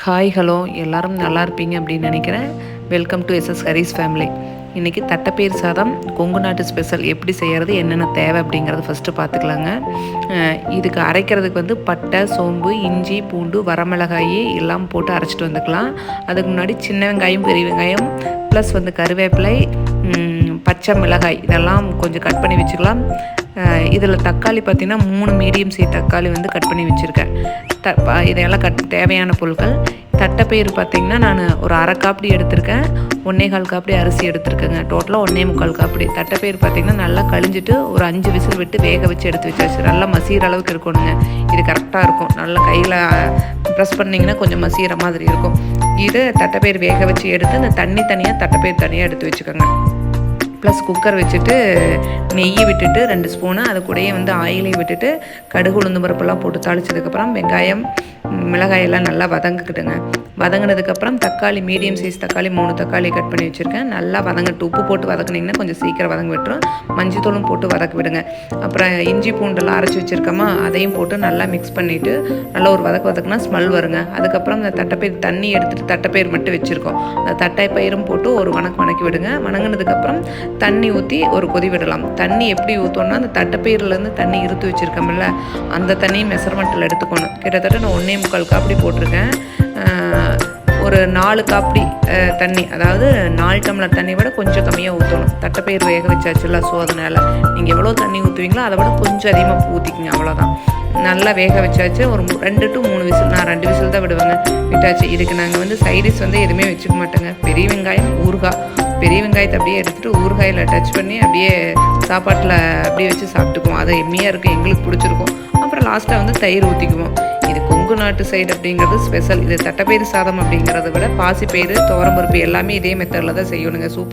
Hi hello எல்லாரும் நல்லா இருப்பீங்க அப்படின்னு நினைக்கிறேன். Welcome to SS Haris family இன்றைக்கி தட்டைப்பயிர் சாதம் கொங்கு நாட்டு ஸ்பெஷல் எப்படி செய்கிறது என்னென்ன தேவை அப்படிங்கிறத ஃபஸ்ட்டு பார்த்துக்கலாங்க. இதுக்கு அரைக்கிறதுக்கு வந்து பட்டை சோம்பு இஞ்சி பூண்டு வரமிளகாய் எல்லாம் போட்டு அரைச்சிட்டு வந்துக்கலாம். அதுக்கு முன்னாடி சின்ன வெங்காயம் பெரிய வெங்காயம் ப்ளஸ் வந்து கருவேப்பிலை பச்சை மிளகாய் இதெல்லாம் கொஞ்சம் கட் பண்ணி வச்சுக்கலாம். இதில் தக்காளி பார்த்திங்கன்னா மூணு மீடியம் சைஸ் தக்காளி வந்து கட் பண்ணி வச்சுருக்கேன். த ப- கட் தேவையான பொருட்கள். தட்டைப்பயிறு பார்த்திங்கன்னா நான் ஒரு அரை காப்படி எடுத்திருக்கேன். ஒன்றே கால் காப்படி அரிசி எடுத்திருக்கேங்க. டோட்டலாக ஒன்றே முக்கால் காப்படி. தட்டைப்பயிறு பார்த்திங்கன்னா நல்லா கழிஞ்சிட்டு ஒரு அஞ்சு விசில் விட்டு வேக வச்சு எடுத்து வச்சாச்சு. நல்லா மசீர அளவுக்கு இருக்கணுங்க. இது கரெக்டாக இருக்கும். நல்லா கையில் ப்ரெஸ் பண்ணிங்கன்னா கொஞ்சம் மசீர மாதிரி இருக்கும். இது தட்டைப்பயிறு வேக வச்சு எடுத்து இந்த தண்ணி தனியாக தட்டைப்பயிறு தனியாக எடுத்து வச்சுக்கோங்க. ப்ளஸ் குக்கர் வச்சுட்டு நெய் விட்டுட்டு ரெண்டு ஸ்பூனு அது கூடயே வந்து ஆயிலையும் விட்டுட்டு கடுகு உளுந்து பருப்பெல்லாம் போட்டு தாளிச்சதுக்கப்புறம் வெங்காயம் மிளகாயெல்லாம் நல்லா வதங்கிக்கிட்டுங்க. வதங்கினதுக்கப்புறம் தக்காளி மீடியம் சைஸ் தக்காளி மூணு தக்காளி கட் பண்ணி வச்சுருக்கேன். நல்லா வதங்கட்டு உப்பு போட்டு வதக்குனிங்கன்னா கொஞ்சம் சீக்கிரம் வதங்க விட்டுரும். மஞ்சத்தூளும் போட்டு வதக்க விடுங்க. அப்புறம் இஞ்சி பூண்டெல்லாம் அரைச்சி வச்சுருக்கோமா அதையும் போட்டு நல்லா மிக்ஸ் பண்ணிவிட்டு நல்லா ஒரு வதக்கு வதக்குனா ஸ்மெல் வருங்க. அதுக்கப்புறம் அந்த தட்டைப்பயிர் தண்ணி எடுத்துகிட்டு தட்டைப்பயிர் மட்டும் வச்சுருக்கோம். அந்த தட்டைப்பயிரும் போட்டு ஒரு வணக்கு வணக்கி விடுங்க. வணங்கினதுக்கப்புறம் தண்ணி ஊற்றி ஒரு கொதி விடலாம். தண்ணி எப்படி ஊற்றோன்னா அந்த தட்டைப்பயிர்லேருந்து தண்ணி இருத்து வச்சுருக்கோம்ல அந்த தண்ணியை மெஷர்மெண்ட்டில் எடுத்துக்கணும். கிட்டத்தட்ட நான் ஒன்றே முக்கால் காப்பி போட்டிருக்கேன். ஒரு நாலு காப்பி தண்ணி அதாவது நாலு டம்ளர் தண்ணி விட கொஞ்சம் கம்மியாக ஊற்றணும் தட்டைப்பயிர் வேக வச்சாச்சுல ஸோ அதனால் நீங்கள் எவ்வளோ தண்ணி ஊற்றுவீங்களோ அதை விட கொஞ்சம் அதிகமாக ஊற்றிக்கிங்க அவ்வளோதான் நல்லா வேக வச்சாச்சு ஒரு ரெண்டு டு மூணு விசில் நான் ரெண்டு விசில் தான் விடுவேங்க விட்டாச்சு. இதுக்கு நாங்கள் வந்து சைடிஷ் வந்து எதுவுமே வச்சுக்க மாட்டோங்க. பெரிய வெங்காயம் ஊறுகாய். பெரிய வெங்காயத்தை அப்படியே எடுத்துகிட்டு ஊறுகாயில் டச் பண்ணி அப்படியே சாப்பாட்டில் அப்படியே வச்சு சாப்பிட்டுக்குவோம். அது எம்மியாக இருக்கும் எங்களுக்கு பிடிச்சிருக்கும். அப்புறம் லாஸ்ட்டாக வந்து தயிர் ஊற்றிக்குவோம் கொங்கு நாட்டு சைடு அப்படிங்கிறது ஸ்பெஷல் இது தட்டைப்பயிறு சாதம் அப்படிங்கிறத விட பாசிப்பயிறு துவரம்பருப்பு எல்லாமே இதே மெத்தடில் தான் செய்யணுங்க. சூப்பர்.